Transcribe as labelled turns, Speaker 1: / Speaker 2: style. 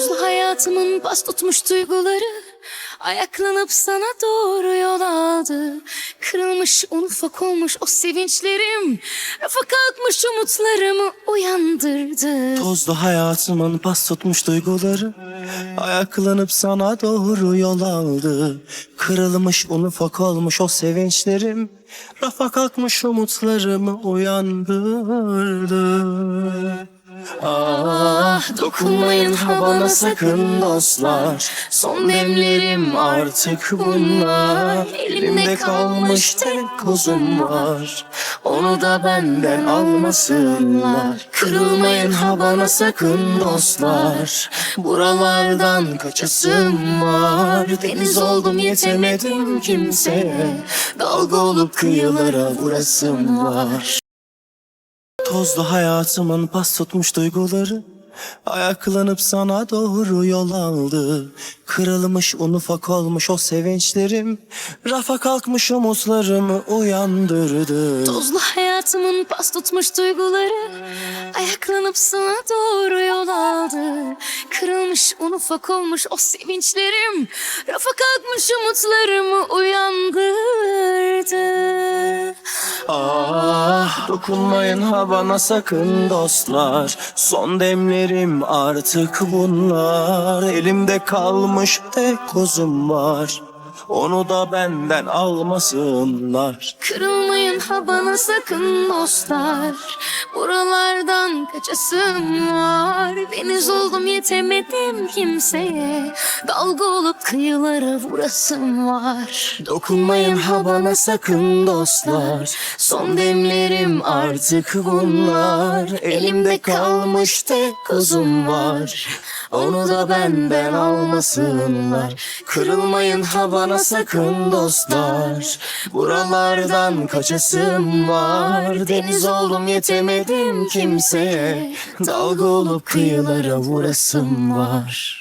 Speaker 1: Tozlu hayatımın bas tutmuş duyguları Ayaklanıp sana doğru yol aldı. Kırılmış un ufak olmuş o sevinçlerim Rafa kalkmış umutlarımı uyandırdı.
Speaker 2: Tozlu hayatımın pas tutmuş duyguları Ayaklanıp sana doğru yol aldı. Kırılmış un ufak olmuş o sevinçlerim Rafa kalkmış umutlarımı uyandırdı. Ah dokunmayın ha bana sakın dostlar. Son demlerim artık bunlar. Elimde kalmış tek kozum var. Onu da benden almasınlar. Kırılmayın ha bana sakın dostlar. Buralardan kaçasım var. Deniz oldum yetemedim kimseye. Dalga olup kıyılara vurasım var. Tozlu hayatımın pas tutmuş duyguları Ayaklanıp sana doğru yol aldı. Kırılmış un ufak olmuş o sevinçlerim. Rafa kalkmış umutlarımı uyandırdı.
Speaker 1: Tozlu hayatımın pas tutmuş duyguları Ayaklanıp sana doğru yol aldı. Kırılmış un ufak olmuş o sevinçlerim Rafa kalkmış umutlarımı uyandırdı
Speaker 2: dokunmayın ha bana sakın dostlar. Son demlerim artık bunlar. Elimde kalmış tek kozum var. Onu da benden almasınlar.
Speaker 1: Kırılmayın ha bana sakın dostlar Buralardan kaçasım var. Deniz oldum yetemedim kimseye. Dalga olup kıyılara vurasım var.
Speaker 2: Dokunmayın ha bana sakın dostlar. Son demlerim artık bunlar. Elimde kalmış tek kozum var. Onu da benden almasınlar. Kırılmayın ha bana sakın dostlar. Buralardan kaçasım var. Deniz oldum yetemedim kimseye. Dalga olup kıyılara vurasım var